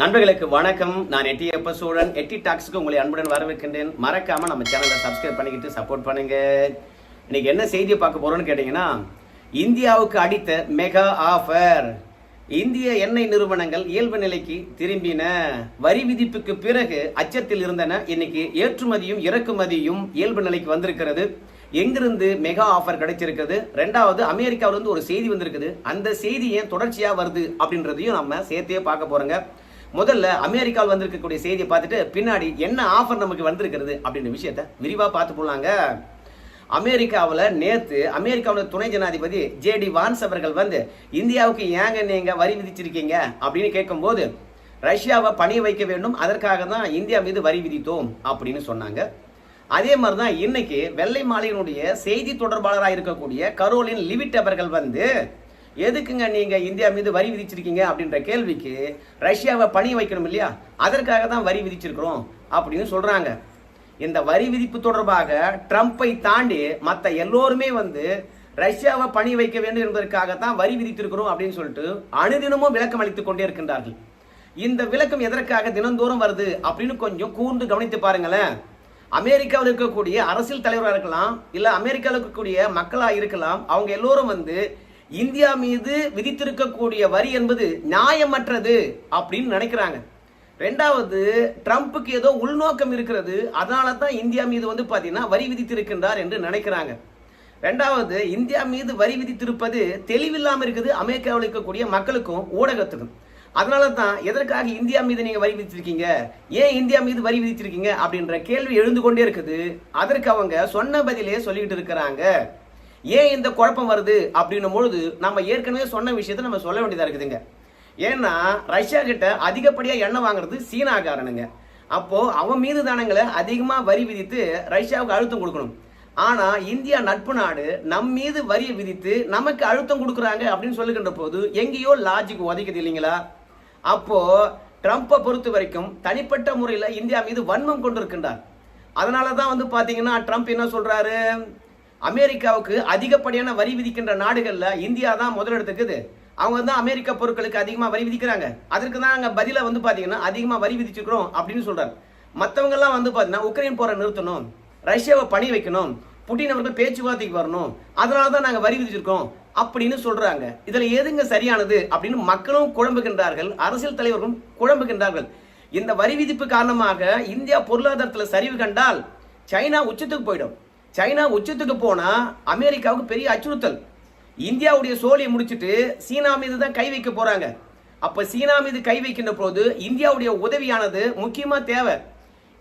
நண்பர்களுக்கு வணக்கம். நான் எட்டி எப்ப சூழன். எட்டி டாக்ஸுக்கு உங்களை அன்புடன் வரவேற்கின்றேன். மறக்காம நம்ம சேனலை சப்ஸ்கிரைப் பண்ணிக்கிட்டு சப்போர்ட் பண்ணுங்க. இன்னைக்கு என்ன செய்தியை பார்க்க போறோம்னு கேட்டீங்கன்னா இந்தியாவுக்கு அடித்த மெகா ஆஃபர் இந்திய எண்ணெய் நிறுவனங்கள் இயல்பு நிலைக்கு திரும்பின. வரி விதிப்புக்கு பிறகு அச்சத்தில் இருந்தன. இன்னைக்கு ஏற்றுமதியும் இறக்குமதியும் இயல்பு நிலைக்கு வந்திருக்கிறது. எங்கிருந்து மெகா ஆஃபர் கிடைச்சிருக்குது? ரெண்டாவது அமெரிக்காவிலிருந்து ஒரு செய்தி வந்திருக்குது. அந்த செய்தி ஏன் தொடர்ச்சியாக வருது அப்படின்றதையும் நம்ம சேர்த்தே பார்க்க போறோங்க. முதல்ல அமெரிக்காவில் வந்திருக்கக்கூடிய செய்தியை பார்த்துட்டு பின்னாடி என்ன ஆஃபர் நமக்கு வந்திருக்கிறது அப்படின்ற விஷயத்த விரிவாக பார்த்து போடலாங்க அமெரிக்காவில் நேற்று அமெரிக்காவோட துணை ஜனாதிபதி ஜேடி வான்ஸ் அவர்கள் வந்து இந்தியாவுக்கு ஏங்க நீங்க வரி விதிச்சிருக்கீங்க? அப்படின்னு கேட்கும்போது ரஷ்யாவை பணிய வைக்க வேண்டும் அதற்காக தான் இந்தியா மீது வரி விதித்தோம் அப்படின்னு சொன்னாங்க. அதே மாதிரி தான் இன்னைக்கு வெள்ளை மாளிகையினுடைய செய்தி தொடர்பாளராக இருக்கக்கூடிய கரோலின் லிவிட் அவர்கள் வந்து எதுக்குங்க நீங்க இந்தியா மீது வரி விதிச்சிருக்கீங்க அப்படின்ற கேள்விக்கு ரஷ்யாவை பணி வைக்கணும் இல்லையா? அதற்காக தான் வரி விதிச்சிருக்கிறோம் அப்படின்னு சொல்றாங்க. இந்த வரி விதிப்பு தொடர்பாக ட்ரம்ப்பை தாண்டி மற்ற எல்லோருமே வந்து ரஷ்யாவை பணி வைக்க வேண்டும் என்பதற்காக தான் வரி விதித்திருக்கிறோம் அப்படின்னு சொல்லிட்டு அனுதினமும் விளக்கம் அளித்துக் கொண்டே இருக்கின்றார்கள். இந்த விளக்கம் எதற்காக தினந்தோறும் வருது அப்படின்னு கொஞ்சம் கூர்ந்து கவனித்து பாருங்களேன். அமெரிக்காவில் இருக்கக்கூடிய அரசியல் தலைவராக இருக்கலாம் இல்லை அமெரிக்காவில் இருக்கக்கூடிய மக்களாக இருக்கலாம் அவங்க எல்லோரும் வந்து இந்தியா மீது விதித்திருக்கக்கூடிய வரி என்பது நியாயமற்றது அப்படின்னு நினைக்கிறாங்க. ரெண்டாவது ட்ரம்ப்புக்கு ஏதோ உள்நோக்கம் இருக்கிறது அதனால தான் இந்தியா மீது வந்து பார்த்தீங்கன்னா வரி விதித்திருக்கின்றார் என்று நினைக்கிறாங்க. ரெண்டாவது இந்தியா மீது வரி விதித்திருப்பது தெளிவில்லாமல் இருக்குது அமெரிக்காவில் இருக்கக்கூடிய மக்களுக்கும் ஊடகத்துக்கும். அதனால தான் எதற்காக இந்தியா மீது நீங்கள் வரி விதித்திருக்கீங்க? ஏன் இந்தியா மீது வரி விதித்திருக்கீங்க? அப்படின்ற கேள்வி எழுந்து கொண்டே இருக்குது. அதற்கு அவங்க சொன்ன பதிலே சொல்லிக்கிட்டு இருக்கிறாங்க. ஏன் இந்த குழப்பம் வருது அப்படின்னும் பொழுது நம்ம ஏற்கனவே சொன்ன விஷயத்த நம்ம சொல்ல வேண்டியதாக இருக்குதுங்க. ஏன்னா ரஷ்யா கிட்ட அதிகப்படியாக எண்ணெய் வாங்குறது சீனாக்காரனுங்க. அப்போது அவன் மீது தானங்களை அதிகமாக வரி விதித்து ரஷ்யாவுக்கு அழுத்தம் கொடுக்கணும். ஆனால் இந்தியா நட்பு நாடு நம் மீது வரியை விதித்து நமக்கு அழுத்தம் கொடுக்குறாங்க அப்படின்னு சொல்லுகின்ற போது எங்கேயோ லாஜிக் உதைக்குது இல்லைங்களா? அப்போது ட்ரம்ப்பை பொறுத்த வரைக்கும் தனிப்பட்ட முறையில் இந்தியா மீது வன்மம் கொண்டிருக்கின்றார். அதனால தான் வந்து பார்த்தீங்கன்னா ட்ரம்ப் என்ன சொல்கிறாரு அமெரிக்காவுக்கு அதிகப்படியான வரி விதிக்கின்ற நாடுகளில் இந்தியா தான் முதலிடத்துக்குது அவங்க தான் அமெரிக்க பொருட்களுக்கு அதிகமாக வரி விதிக்கிறாங்க. அதற்கு தான் அங்கே பதிலாக வந்து பார்த்தீங்கன்னா அதிகமாக வரி விதிச்சிருக்கிறோம் அப்படின்னு சொல்கிறார் மற்றவங்கெல்லாம் வந்து பார்த்தீங்கன்னா உக்ரைன் போரை நிறுத்தணும். ரஷ்யாவை பணி வைக்கணும். புட்டின் அவர்கள் பேச்சுவார்த்தைக்கு வரணும். அதனால தான் நாங்கள் வரி விதிச்சிருக்கோம் அப்படின்னு சொல்கிறாங்க இதில் எதுங்க சரியானது அப்படின்னு மக்களும் குழம்புகின்றார்கள். அரசியல் தலைவர்களும் குழம்புகின்றார்கள். இந்த வரி விதிப்பு காரணமாக இந்தியா பொருளாதாரத்தில் சரிவு கண்டால் சைனா உச்சத்துக்கு போயிடும். சைனா உச்சத்துக்கு போனா அமெரிக்காவுக்கு பெரிய அச்சுறுத்தல். இந்தியாவுடைய சோழியை முடிச்சுட்டு சீனா மீது தான் கை வைக்க போறாங்க. அப்ப சீனா மீது கை வைக்கின்ற போது இந்தியாவுடைய உதவியானது முக்கியமா தேவை.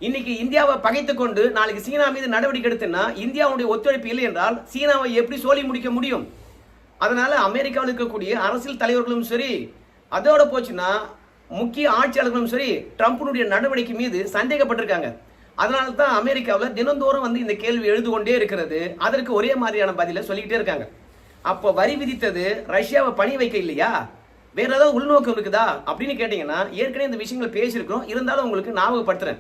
இன்னைக்கு இந்தியாவை பகைத்து கொண்டு நாளைக்கு சீனா மீது நடவடிக்கை எடுத்துன்னா இந்தியாவுடைய ஒத்துழைப்பு இல்லை என்றால் சீனாவை எப்படி சோழி முடிக்க முடியும்? அதனால அமெரிக்காவில் இருக்கக்கூடிய அரசியல் தலைவர்களும் சரி அதோட போச்சுன்னா முக்கிய ஆட்சியாளர்களும் சரி ட்ரம்ப்னுடைய நடவடிக்கை மீது சந்தேகப்பட்டிருக்காங்க. அதனால தான் அமெரிக்காவில் தினந்தோறும் வந்து இந்த கேள்வி எழுது கொண்டே இருக்கிறது. அதற்கு ஒரே மாதிரியான பதிலை சொல்லிக்கிட்டே இருக்காங்க. அப்போ வரி விதித்தது ரஷ்யாவை பணி வைக்க இல்லையா? வேற ஏதாவது உள்நோக்கம் இருக்குதா? அப்படின்னு கேட்டீங்கன்னா ஏற்கனவே இந்த விஷயங்களை பேசியிருக்கிறோம். இருந்தாலும் உங்களுக்கு ஞாபகப்படுத்துறேன்.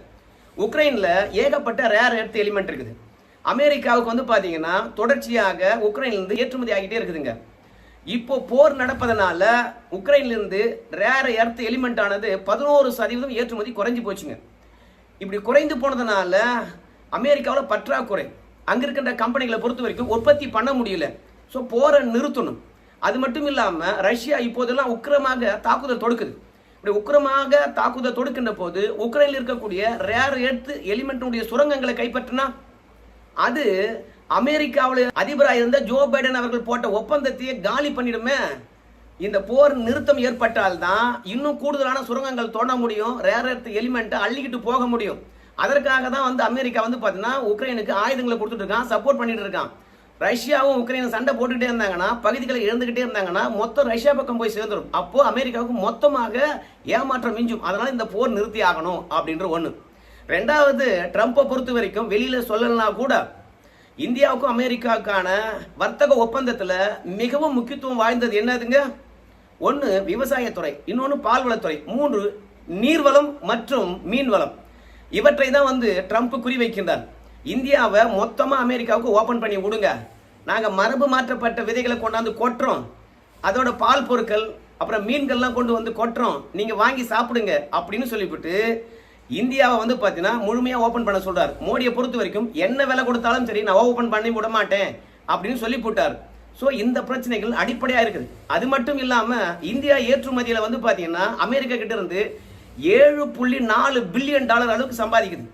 உக்ரைனில் ஏகப்பட்ட ரேர் எர்த் எலிமெண்ட் இருக்குது. அமெரிக்காவுக்கு வந்து பார்த்தீங்கன்னா தொடர்ச்சியாக உக்ரைன்லேருந்து ஏற்றுமதி ஆகிட்டே இருக்குதுங்க. இப்போ போர் நடப்பதனால உக்ரைன்லேருந்து ரேர் எர்த் எலிமெண்ட் ஆனது பதினோரு சதவீதம் ஏற்றுமதி குறைஞ்சி போச்சுங்க. இப்படி குறைந்து போனதுனால அமெரிக்காவில் பற்றாக்குறை. அங்கே இருக்கின்ற கம்பெனிகளை பொறுத்த வரைக்கும் உற்பத்தி பண்ண முடியல. ஸோ போரை நிறுத்தணும். அது மட்டும் இல்லாமல் ரஷ்யா இப்போதெல்லாம் உக்கிரமாக தாக்குதல் தொடுக்குது. இப்படி உக்கிரமாக தாக்குதல் தொடுக்கின்ற போது உக்ரைனில் இருக்கக்கூடிய ரேர் எர்த் எலிமெண்ட்டுடைய சுரங்கங்களை கைப்பற்றினா அது அமெரிக்காவில் அதிபராக இருந்த ஜோ பைடன் அவர்கள் போட்ட ஒப்பந்தத்தையே காலி பண்ணிடுமே. இந்த போர் நிறுத்தம் ஏற்பட்டால் தான் இன்னும் கூடுதலான சுரங்கங்கள் தோண்ட முடியும் ரேர் எர்த் எலிமெண்ட்டை அள்ளிக்கிட்டு போக முடியும். அதற்காக தான் வந்து அமெரிக்கா வந்து பார்த்தீங்கன்னா உக்ரைனுக்கு ஆயுதங்களை கொடுத்துட்டு இருக்கான் சப்போர்ட் பண்ணிட்டு இருக்கான். ரஷ்யாவும் உக்ரைனும் சண்டை போட்டுக்கிட்டே இருந்தாங்கன்னா பகுதிகளை இழந்துகிட்டே இருந்தாங்கன்னா மொத்தம் ரஷ்யா பக்கம் போய் சேர்ந்துடும் அப்போ அமெரிக்காவுக்கு மொத்தமாக ஏமாற்றம் மிஞ்சும். அதனால இந்த போர் நிறுத்தி ஆகணும் அப்படின்ற ஒன்று ரெண்டாவது ட்ரம்ப்பை பொறுத்த வரைக்கும் வெளியில சொல்லலனா கூட இந்தியாவுக்கும் அமெரிக்காவுக்கான வர்த்தக ஒப்பந்தத்தில் மிகவும் முக்கியத்துவம் வாய்ந்தது என்னதுங்க? ஒன்று விவசாயத்துறை இன்னொன்று பால்வளத்துறை மூன்று நீர்வளம் மற்றும் மீன்வளம். இவற்றை தான் வந்து ட்ரம்ப் குறிவைக்கின்றார் இந்தியாவை மொத்தமாக அமெரிக்காவுக்கு ஓப்பன் பண்ணி விடுங்க. நாங்கள் மரபு மாற்றப்பட்ட விதைகளை கொண்டாந்து கொட்டுறோம். அதோட பால் பொருட்கள் அப்புறம் மீன்கள்லாம் கொண்டு வந்து கொட்டுறோம். நீங்கள் வாங்கி சாப்பிடுங்க அப்படின்னு சொல்லிவிட்டு இந்தியாவை வந்து பார்த்தீங்கன்னா முழுமையாக ஓப்பன் பண்ண சொல்கிறார் மோடியை பொறுத்த வரைக்கும் என்ன விலை கொடுத்தாலும் சரி நான் ஓப்பன் பண்ணி விட மாட்டேன் அப்படின்னு சொல்லி போட்டார் ஸோ இந்த பிரச்சனைகள் அடிப்படையாக இருக்குது. அது மட்டும் இல்லாமல் இந்தியா ஏற்றுமதியில் வந்து பார்த்தீங்கன்னா அமெரிக்கா கிட்ட இருந்து ஏழு புள்ளி நாலு பில்லியன் டாலர் அளவுக்கு சம்பாதிக்குது.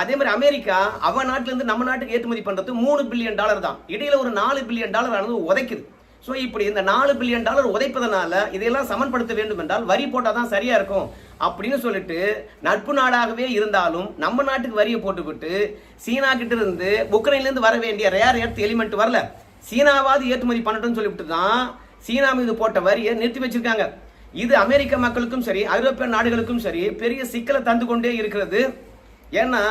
அதே மாதிரி அமெரிக்கா அவன் நாட்டிலேருந்து நம்ம நாட்டுக்கு ஏற்றுமதி பண்ணுறது மூணு பில்லியன் டாலர் தான். இடையில ஒரு நாலு பில்லியன் டாலர் ஆனது உதைக்குது. ஸோ இப்படி இந்த நாலு பில்லியன் டாலர் உதைப்பதனால இதையெல்லாம் சமன்படுத்த வேண்டும் என்றால் வரி போட்டால் தான் சரியா இருக்கும் அப்படின்னு சொல்லிட்டு நட்பு நாடாகவே இருந்தாலும் நம்ம நாட்டுக்கு வரியை போட்டுவிட்டு சீனா கிட்ட இருந்து உக்ரைன்லேருந்து வர வேண்டிய ரேர் எர்த் எலிமெண்ட் வரல. சீனாவாவது ஏற்றுமதி பண்ணட்டும்னு சொல்லிவிட்டு தான் சீனா மீது போட்ட வரியை நிறுத்தி வச்சிருக்காங்க. இது அமெரிக்க மக்களுக்கும் சரி ஐரோப்பிய நாடுகளுக்கும் சரி பெரிய சிக்கலை தந்து கொண்டே இருக்கிறது. ஏன்னா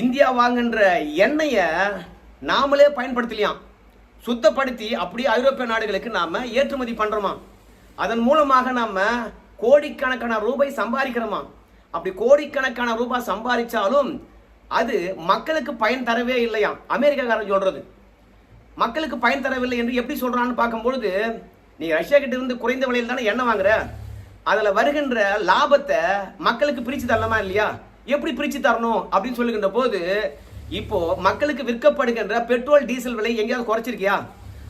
இந்தியா வாங்குன்ற எண்ணெயை நாமளே பயன்படுத்தலையாம். சுத்தப்படுத்தி அப்படியே ஐரோப்பிய நாடுகளுக்கு நாம் ஏற்றுமதி பண்ணுறோமா அதன் மூலமாக நாம் கோடிக்கணக்கான ரூபாய் சம்பாதிக்கிறோமா? அப்படி கோடிக்கணக்கான ரூபாய் சம்பாதிச்சாலும் அது மக்களுக்கு பயன் தரவே இல்லையாம். அமெரிக்காக்காரன் சொல்றது மக்களுக்கு பயன் தரவில்லை என்று எப்படி சொல்கிறான்னு பார்க்கும்பொழுது நீ ரஷ்யா கிட்ட இருந்து குறைந்த விலையில் தானே எண்ணெய் வாங்குற? அதில் வருகின்ற லாபத்தை மக்களுக்கு பிரித்து தரலாமா இல்லையா? எப்படி பிரிச்சு தரணும் அப்படின்னு சொல்லுகின்ற போது இப்போ மக்களுக்கு விற்கப்படுகின்ற பெட்ரோல் டீசல் விலை எங்கேயாவது குறைச்சிருக்கியா?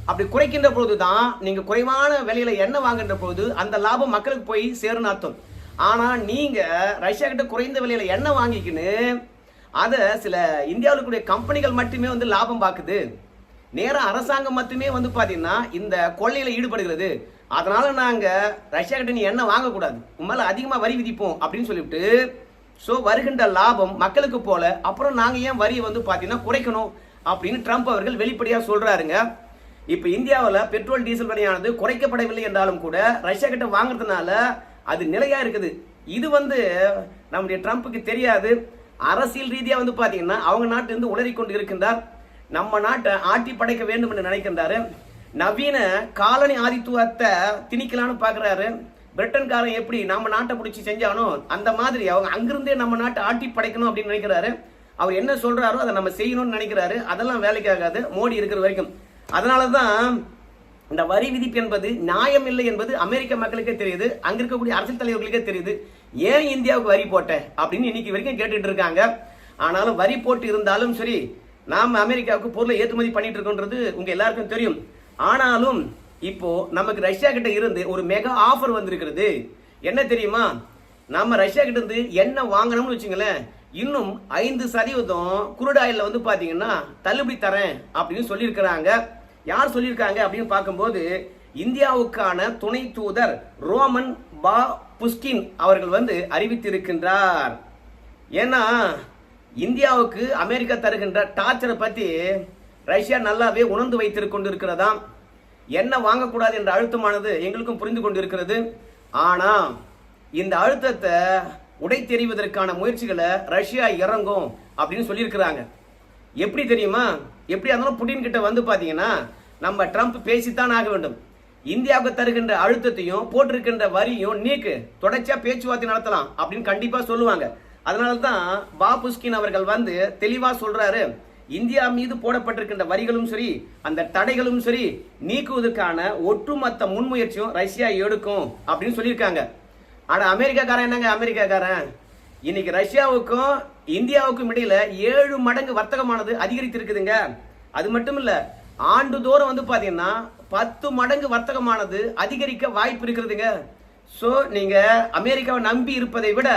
அப்படி குறைக்கின்ற பொழுது தான் நீங்கள் குறைவான விலையில் எண்ணெய் வாங்குகின்ற பொழுது அந்த லாபம் மக்களுக்கு போய் சேருன்னு அர்த்தம். ஆனால் நீங்கள் ரஷ்யா கிட்ட குறைந்த விலையில் எண்ணெய் வாங்கிக்கின்னு அதை சில இந்தியாவில் கூடிய கம்பெனிகள் மட்டுமே வந்து லாபம் பார்க்குது. நேரம் அரசாங்கம் மட்டுமே வந்து பார்த்தீங்கன்னா இந்த கொள்ளையில் ஈடுபடுகிறது. அதனால நாங்கள் ரஷ்யா கிட்ட நீ எண்ணெய் வாங்கக்கூடாது. உன் அதிகமாக வரி விதிப்போம் அப்படின்னு சொல்லிவிட்டு ஸோ வருகின்ற லாபம் மக்களுக்கு போல அப்புறம் நாங்கள் ஏன் வரியை வந்து பார்த்தீங்கன்னா குறைக்கணும் அப்படின்னு ட்ரம்ப் அவர்கள் வெளிப்படையாக சொல்கிறாருங்க இப்போ இந்தியாவில் பெட்ரோல் டீசல் விலையானது குறைக்கப்படவில்லை என்றாலும் கூட ரஷ்யா கிட்ட வாங்குறதுனால அது நிலையாக இருக்குது. இது வந்து நம்முடைய ட்ரம்ப்புக்கு தெரியாது. அரசியல் ரீதியாக வந்து பார்த்தீங்கன்னா அவங்க நாட்டிலிருந்து உளறி கொண்டு இருக்கின்றார். நம்ம நாட்டை ஆட்டி படைக்க வேண்டும் என்று நினைக்கின்றாரு. நவீன காலனி ஆதித்துவத்தை திணிக்கலான்னு பாக்குறாரு பிரிட்டன்காரன் எப்படி நம்ம நாட்டை பிடிச்சி செஞ்சானோ அந்த மாதிரி அவங்க அங்கிருந்தே நம்ம நாட்டை ஆட்டி படைக்கணும் அப்படின்னு நினைக்கிறாரு. அவர் என்ன சொல்றாரோ அதை நம்ம செய்யணும்னு நினைக்கிறாரு. அதெல்லாம் வேலைக்கு ஆகாது. மோடி இருக்கிற வரைக்கும். அதனால தான் இந்த வரி விதிப்பு என்பது நியாயம் இல்லை என்பது அமெரிக்க மக்களுக்கே தெரியுது. அங்க இருக்கக்கூடிய அரசியல் தலைவர்களுக்கே தெரியுது. ஏன் இந்தியாவுக்கு வரி போட்ட? அப்படின்னு இன்னைக்கு வரைக்கும் கேட்டுட்டு இருக்காங்க. ஆனாலும் வரி போட்டு இருந்தாலும் சரி நாம் அமெரிக்காவுக்கு பொருளை ஏற்றுமதி பண்ணிட்டு இருக்கோன்றது உங்க எல்லாருக்கும் தெரியும். ஆனாலும் இப்போ நமக்கு ரஷ்யா கிட்ட இருந்து ஒரு மெகா ஆஃபர் வந்திருக்கிறது. என்ன தெரியுமா? நம்ம ரஷ்யா கிட்ட இருந்து என்ன வாங்கணும்னு வச்சுங்களேன். இன்னும் ஐந்து சதவீதம் குருடாயில் வந்து பாத்தீங்கன்னா தள்ளுபடி தரேன் அப்படின்னு சொல்லியிருக்கிறாங்க. யார் சொல்லியிருக்காங்க அப்படின்னு பார்க்கும்போது இந்தியாவுக்கான துணை தூதர் ரோமன் பா புஸ்கின் அவர்கள் வந்து அறிவித்திருக்கின்றார். ஏன்னா இந்தியாவுக்கு அமெரிக்கா தருகின்ற டார்ச்சரை பத்தி ரஷ்யா நல்லாவே உணர்ந்து வைத்திருக் கொண்டிருக்கிறதா? என்ன வாங்கக்கூடாது என்ற அழுத்தமானது எங்களுக்கும் புரிந்து கொண்டிருக்கிறது. ஆனா இந்த அழுத்தத்தை உடை தெரிவதற்கான முயற்சிகளை ரஷ்யா இறங்கும் அப்படின்னு சொல்லியிருக்கிறாங்க. எப்படி தெரியுமா? எப்படி இருந்தாலும் புட்டின் கிட்ட வந்து பாத்தீங்கன்னா நம்ம ட்ரம்ப் பேசித்தான் ஆக வேண்டும். இந்தியாவுக்கு தருகின்ற அழுத்தத்தையும் போட்டிருக்கின்ற வரியும் நீக்கு தொடர்ச்சியா பேச்சுவார்த்தை நடத்தலாம் அப்படின்னு கண்டிப்பா சொல்லுவாங்க. அதனால தான் பாபுஸ்கின் அவர்கள் வந்து தெளிவாக சொல்றாரு இந்தியா மீது போடப்பட்டிருக்கின்ற வரிகளும் சரி அந்த தடைகளும் சரி நீக்குவதற்கான ஒட்டுமொத்த முன்முயற்சியும் ரஷ்யா எடுக்கும் அப்படின்னு சொல்லியிருக்காங்க. ஆனால் அமெரிக்காக்காரன் என்னங்க அமெரிக்காக்காரன்? இன்னைக்கு ரஷ்யாவுக்கும் இந்தியாவுக்கும் இடையில ஏழு மடங்கு வர்த்தகமானது அதிகரித்திருக்குதுங்க. அது மட்டும் இல்லை ஆண்டுதோறும் வந்து பார்த்தீங்கன்னா பத்து மடங்கு வர்த்தகமானது அதிகரிக்க வாய்ப்பு இருக்கிறதுங்க. ஸோ நீங்கள் அமெரிக்காவை நம்பி இருப்பதை விட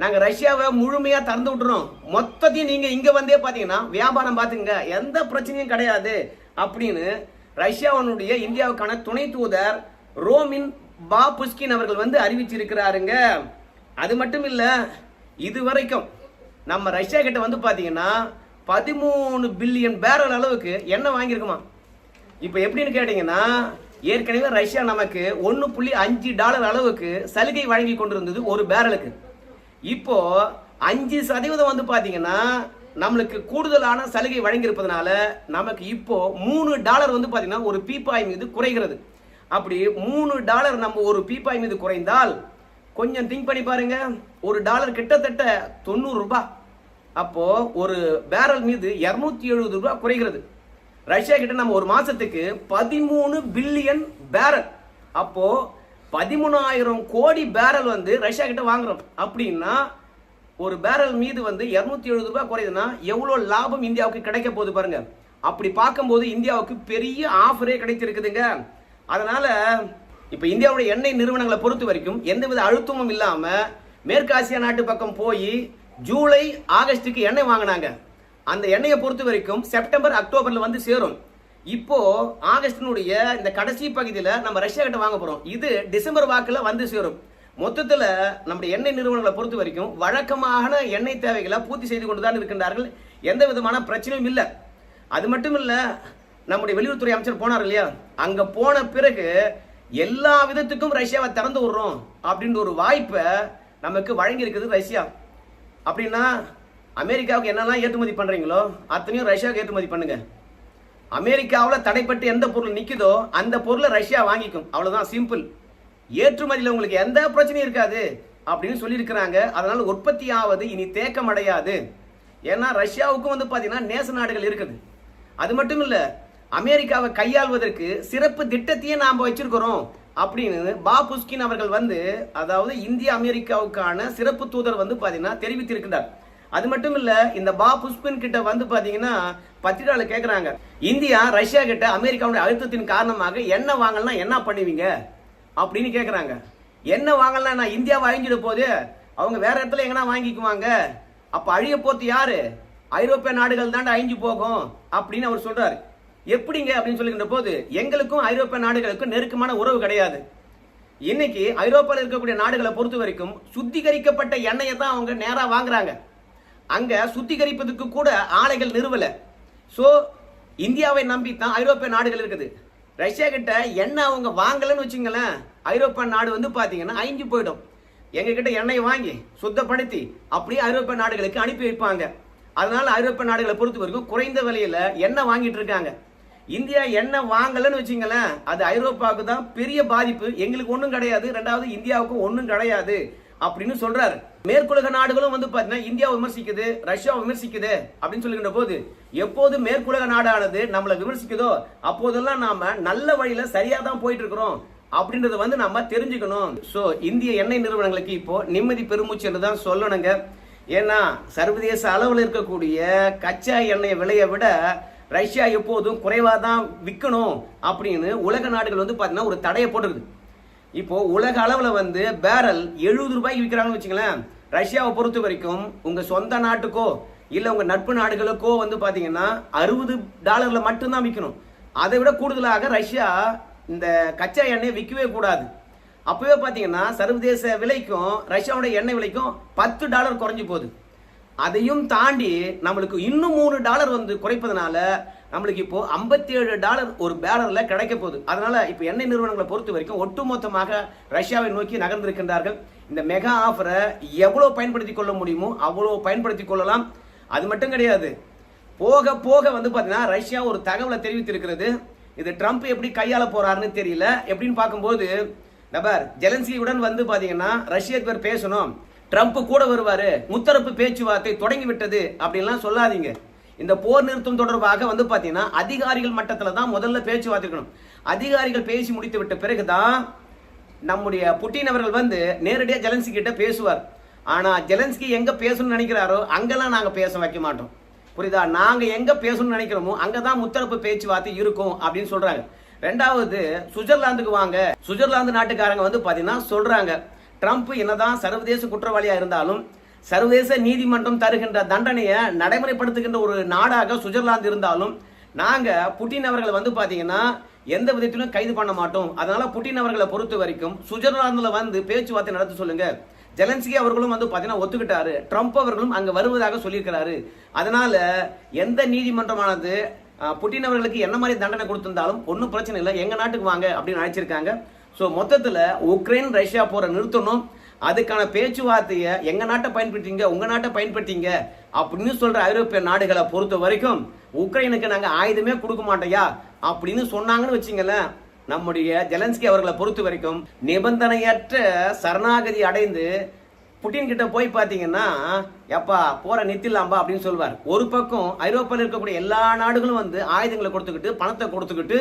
நாங்க ரஷ்யாவை முழுமையா திறந்து விட்டுறோம். மொத்தத்தையும் நீங்க இங்க வந்தே பாத்தீங்கன்னா வியாபாரம் பாத்துங்க எந்த பிரச்சனையும் கிடையாது. அப்படின்னு ரஷ்யாவினுடைய இந்தியாவுக்கான துணை தூதர் ரோமின் பாபுஸ்கின் அவர்கள் வந்து அறிவிச்சிருக்கிறாருங்க. அது மட்டும் இல்ல இது வரைக்கும் நம்ம ரஷ்யா கிட்ட வந்து பாத்தீங்கன்னா பதிமூணு பில்லியன் பேரல் அளவுக்கு எண்ணெய் வாங்கியிருக்குமா? இப்போ எப்படின்னு கேட்டீங்கன்னா ஏற்கனவே ரஷ்யா நமக்கு ஒன்று புள்ளி அஞ்சு டாலர் அளவுக்கு சலுகை வழங்கி கொண்டிருந்தது ஒரு பேரலுக்கு. இப்போ அஞ்சு சதவீதம் வந்து பாத்தீங்கன்னா நம்மளுக்கு கூடுதலான சலுகை வழங்கியிருப்பதனால நமக்கு இப்போ மூணு டாலர் வந்து பாத்தீங்கன்னா ஒரு பீப்பாய் மீது குறைகிறது. அப்படி மூணு டாலர் நம்ம ஒரு பீப்பாய் மீது குறைந்தால் கொஞ்சம் திங்க் பண்ணி பாருங்க. ஒரு டாலர் கிட்டத்தட்ட தொண்ணூறு ரூபாய் அப்போ ஒரு பேரல் மீது இருநூத்தி எழுபது ரூபாய் குறைகிறது. ரஷ்யா கிட்ட நம்ம ஒரு மாசத்துக்கு பதிமூணு பில்லியன் பேரல் அப்போ பதிமூணாயிரம் கோடி பேரல் வந்து ரஷ்யா கிட்ட வாங்குறோம். அப்படின்னா ஒரு பேரல் மீது வந்து இரநூத்தி எழுபது ரூபாய் குறையுதுன்னா எவ்வளோ லாபம் இந்தியாவுக்கு கிடைக்க போகுது பாருங்க. அப்படி பார்க்கும்போது இந்தியாவுக்கு பெரிய ஆஃபரே கிடைச்சிருக்குதுங்க அதனால இப்போ இந்தியாவுடைய எண்ணெய் நிறுவனங்களை பொறுத்த வரைக்கும் எந்தவித அழுத்தமும் இல்லாமல் மேற்காசியா நாட்டு பக்கம் போய் ஜூலை ஆகஸ்டுக்கு எண்ணெய் வாங்கினாங்க. அந்த எண்ணெயை பொறுத்த வரைக்கும் செப்டம்பர் அக்டோபரில் வந்து சேரும். இப்போ ஆகஸ்டினுடைய இந்த கடைசி பகுதியில் நம்ம ரஷ்யா கிட்ட வாங்க போறோம். இது டிசம்பர் வாக்கில் வந்து சேரும். மொத்தத்தில் நம்முடைய எண்ணெய் நிறுவனங்களை பொறுத்த வரைக்கும் வழக்கமான எண்ணெய் தேவைகளை பூர்த்தி செய்து கொண்டு தான் இருக்கின்றார்கள். எந்த விதமான பிரச்சனையும் இல்லை. அது மட்டும் இல்லை நம்முடைய வெளியுறவுத்துறை அமைச்சர் போனார் இல்லையா? அங்கே போன பிறகு எல்லா விதத்துக்கும் ரஷ்யாவை திறந்து விடுறோம் அப்படின்ற ஒரு வாய்ப்பை நமக்கு வழங்கி இருக்குது ரஷ்யா. அப்படின்னா அமெரிக்காவுக்கு என்னெல்லாம் ஏற்றுமதி பண்ணுறீங்களோ அத்தனையும் ரஷ்யாவுக்கு ஏற்றுமதி பண்ணுங்கள் அமெரிக்காவில் தடைப்பட்டு எந்த பொருள் நிற்குதோ அந்த பொருளை ரஷ்யா வாங்கிக்கும். அவ்வளோதான் சிம்பிள் ஏற்றுமதியில் உங்களுக்கு எந்த பிரச்சனையும் இருக்காது அப்படின்னு சொல்லியிருக்கிறாங்க. அதனால் உற்பத்தி ஆவது இனி தேக்கம் அடையாது ஏன்னா ரஷ்யாவுக்கும் வந்து பார்த்தீங்கன்னா நேச நாடுகள் இருக்குது. அது மட்டும் இல்லை அமெரிக்காவை கையாள்வதற்கு சிறப்பு திட்டத்தையே நாம் வச்சிருக்கிறோம் அப்படின்னு பா புஸ்கின் அவர்கள் வந்து அதாவது இந்திய அமெரிக்காவுக்கான சிறப்பு தூதர் வந்து பார்த்தீங்கன்னா தெரிவித்திருக்கிறார். அது மட்டும் இல்ல இந்த பா புஷ்பின் கிட்ட வந்து பாத்தீங்கன்னா பத்திரிகையாள கேக்குறாங்க இந்தியா ரஷ்யா கிட்ட அமெரிக்காவுடைய அழுத்தத்தின் காரணமாக என்ன வாங்கலாம் என்ன பண்ணுவீங்க? அப்படின்னு கேக்குறாங்க. என்ன வாங்கலாம் நான் இந்தியாவை அழிஞ்சிட போது அவங்க வேற இடத்துல எங்கன்னா வாங்கிக்குவாங்க? அப்ப அழிய போத்து யாரு? ஐரோப்பிய நாடுகள் தாண்ட அழிஞ்சு போகும் அப்படின்னு அவர் சொல்றாரு. எப்படிங்க? அப்படின்னு சொல்லுகின்ற போது எங்களுக்கும் ஐரோப்பிய நாடுகளுக்கும் நெருக்கமான உறவு கிடையாது. இன்னைக்கு ஐரோப்பாவில் இருக்கக்கூடிய நாடுகளை பொறுத்த வரைக்கும் சுத்திகரிக்கப்பட்ட எண்ணெயை தான் அவங்க நேராக வாங்குறாங்க. அங்கே சுத்திகரிப்பதற்கு கூட ஆலைகள் நிறுவலை. ஸோ இந்தியாவை நம்பி தான் ஐரோப்பிய நாடுகள் இருக்குது. ரஷ்யா கிட்ட எண்ணெய் அவங்க வாங்கலைன்னு வச்சுங்களேன் ஐரோப்பிய நாடு வந்து பார்த்தீங்கன்னா அழிஞ்சு போயிடும். எங்ககிட்ட எண்ணெய் வாங்கி சுத்தப்படுத்தி அப்படியே ஐரோப்பிய நாடுகளுக்கு அனுப்பி வைப்பாங்க. அதனால ஐரோப்பிய நாடுகளை பொறுத்த வரைக்கும் குறைந்த விலையில எண்ணெய் வாங்கிட்டு இருக்காங்க. இந்தியா எண்ணெய் வாங்கலைன்னு வச்சுங்களேன் அது ஐரோப்பாவுக்கு தான் பெரிய பாதிப்பு. எங்களுக்கு ஒன்றும் கிடையாது. ரெண்டாவது இந்தியாவுக்கும் ஒன்றும் கிடையாது. அப்படின்னு சொல்றாரு. மேற்குலக நாடுகளும் வந்து பாத்தீங்கன்னா இந்தியா விமர்சிக்குது ரஷ்யா விமர்சிக்குது அப்படின்னு சொல்லுகின்ற போது எப்போது மேற்குலக நாடானது நம்மளை விமர்சிக்குதோ அப்போதெல்லாம் நாம நல்ல வழியில சரியா தான் போயிட்டு இருக்கிறோம் அப்படின்றத வந்து நம்ம தெரிஞ்சுக்கணும். சோ இந்திய எண்ணெய் நிறுவனங்களுக்கு இப்போ நிம்மதி பெருமூச்சு என்று தான் சொல்லணுங்க. ஏன்னா சர்வதேச அளவில் இருக்கக்கூடிய கச்சா எண்ணெய் விலையை விட ரஷ்யா எப்போதும் குறைவாக தான் விற்கணும் அப்படின்னு உலக நாடுகள் வந்து பார்த்தீங்கன்னா ஒரு தடையை போட்டுருக்குது. இப்போ உலக அளவில் வந்து பேரல் எழுபது ரூபாய்க்கு விற்கிறாங்கன்னு வச்சுங்களேன் ரஷ்யாவை பொறுத்த வரைக்கும் உங்க சொந்த நாட்டுக்கோ இல்லை உங்க நட்பு நாடுகளுக்கோ வந்து பாத்தீங்கன்னா அறுபது டாலர்ல மட்டும்தான் விற்கணும் அதை விட கூடுதலாக ரஷ்யா இந்த கச்சா எண்ணெய் விற்கவே கூடாது. அப்பவே பாத்தீங்கன்னா சர்வதேச விலைக்கும் ரஷ்யாவுடைய எண்ணெய் விலைக்கும் பத்து டாலர் குறைஞ்சு போகுது. அதையும் தாண்டி நம்மளுக்கு இன்னும் மூணு டாலர் வந்து குறைப்பதனால நம்மளுக்கு இப்போ ஐம்பத்தி ஏழு டாலர் ஒரு பேலரில் கிடைக்க போகுது. அதனால இப்போ எண்ணெய் நிறுவனங்களை பொறுத்த வரைக்கும் ஒட்டுமொத்தமாக ரஷ்யாவை நோக்கி நகர்ந்திருக்கின்றார்கள். இந்த மெகா ஆஃபரை எவ்வளோ பயன்படுத்தி கொள்ள முடியுமோ அவ்வளோ பயன்படுத்தி கொள்ளலாம். அது மட்டும் கிடையாது. போக போக வந்து பார்த்தீங்கன்னா ரஷ்யா ஒரு தகவலை தெரிவித்திருக்கிறது. இது ட்ரம்ப் எப்படி கையாள போறாருன்னு தெரியல. எப்படின்னு பார்க்கும்போது நபர் ஜெலன்ஸ்கியுடன் வந்து பார்த்தீங்கன்னா ரஷ்ய அதிபர் பேசணும். ட்ரம்ப் கூட வருவார் முத்தரப்பு பேச்சுவார்த்தை தொடங்கி விட்டது அப்படின்லாம் சொல்லாதீங்க. இந்த போர் நிறுத்தம் தொடர்பாக வந்து பார்த்தீங்கன்னா அதிகாரிகள் மட்டத்தில் தான் முதல்ல பேச்சுவார்த்தை இருக்கணும். அதிகாரிகள் பேசி முடித்து விட்ட பிறகு தான் நம்முடைய புட்டின் அவர்கள் வந்து நேரடியாக ஜெலன்ஸ்கி கிட்ட பேசுவார். ஆனால் ஜெலன்ஸ்கி எங்கே பேசணும்னு நினைக்கிறாரோ அங்கெல்லாம் நாங்கள் பேச வைக்க மாட்டோம். புரியுதா? நாங்கள் எங்கே பேசணும்னு நினைக்கிறோமோ அங்கதான் முத்தரப்பு பேச்சுவார்த்தை இருக்கும் அப்படின்னு சொல்கிறாங்க ரெண்டாவது சுவிட்சர்லாந்துக்கு வாங்க. சுவிட்சர்லாந்து நாட்டுக்காரங்க வந்து பார்த்தீங்கன்னா சொல்கிறாங்க ட்ரம்ப் என்னதான் சர்வதேச குற்றவாளியாக இருந்தாலும் சர்வதேச நீதிமன்றம் தருகின்ற தண்டனையை நடைமுறைப்படுத்துகின்ற ஒரு நாடாக சுவிட்சர்லாந்து இருந்தாலும் நாங்கள் புட்டின் அவர்களை வந்து பார்த்தீங்கன்னா எந்த விதத்திலும் கைது பண்ண மாட்டோம். அதனால புட்டின் அவர்களை பொறுத்த வரைக்கும் சுவிட்சர்லாந்தில் வந்து பேச்சுவார்த்தை நடத்த சொல்லுங்க. ஜெலன்ஸ்கி அவர்களும் வந்து பார்த்தீங்கன்னா ஒத்துக்கிட்டாரு. ட்ரம்ப் அவர்களும் அங்கே வருவதாக சொல்லியிருக்கிறாரு. அதனால எந்த நீதிமன்றமானது புட்டின் அவர்களுக்கு என்ன மாதிரி தண்டனை கொடுத்திருந்தாலும் ஒன்றும் பிரச்சனை இல்லை. எங்கள் நாட்டுக்கு வாங்க அப்படின்னு அழைச்சிருக்காங்க. ஸோ மொத்தத்தில் உக்ரைன் ரஷ்யா போகிற நிறுத்தணும். அதுக்கான பேச்சுவார்த்தையை எங்கள் நாட்டை பயன்படுத்திங்க உங்கள் நாட்டை பயன்படுத்திங்க அப்படின்னு சொல்கிற ஐரோப்பிய நாடுகளை பொறுத்த வரைக்கும் உக்ரைனுக்கு நாங்கள் ஆயுதமே கொடுக்க மாட்டோயா அப்படின்னு சொன்னாங்கன்னு வச்சிங்களேன். நம்முடைய ஜெலன்ஸ்கி அவர்களை பொறுத்த வரைக்கும் நிபந்தனையற்ற சரணாகதி அடைந்து புட்டின் கிட்ட போய் பார்த்தீங்கன்னா எப்பா போற நித்திலாம்பா அப்படின்னு சொல்வார். ஒரு பக்கம் ஐரோப்பாவில் இருக்கக்கூடிய எல்லா நாடுகளும் வந்து ஆயுதங்களை கொடுத்துக்கிட்டு பணத்தை கொடுத்துக்கிட்டு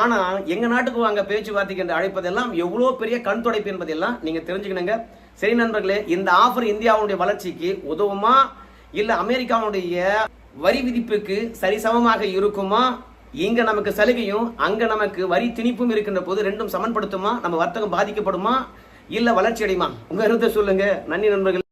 ஆனா எங்க நாட்டுக்கு வாங்க பேச்சுவார்த்தைக்கு என்று அழைப்பதெல்லாம் எவ்வளவு பெரிய கண் துடைப்பு என்பதெல்லாம் நீங்க தெரிஞ்சுக்கணுங்க. சரி நண்பர்களே இந்த ஆஃபர் இந்தியாவுடைய வளர்ச்சிக்கு உதவுமா? இல்ல அமெரிக்காவுடைய வரி விதிப்புக்கு சரிசமமாக இருக்குமா? இங்க நமக்கு சலுகையும் அங்க நமக்கு வரி திணிப்பும் இருக்கின்ற போது ரெண்டும் சமன்படுத்துமா? நம்ம வர்த்தகம் பாதிக்கப்படுமா? இல்ல வளர்ச்சி அடையுமா உங்க கருத்தை சொல்லுங்க. நன்றி நண்பர்கள்.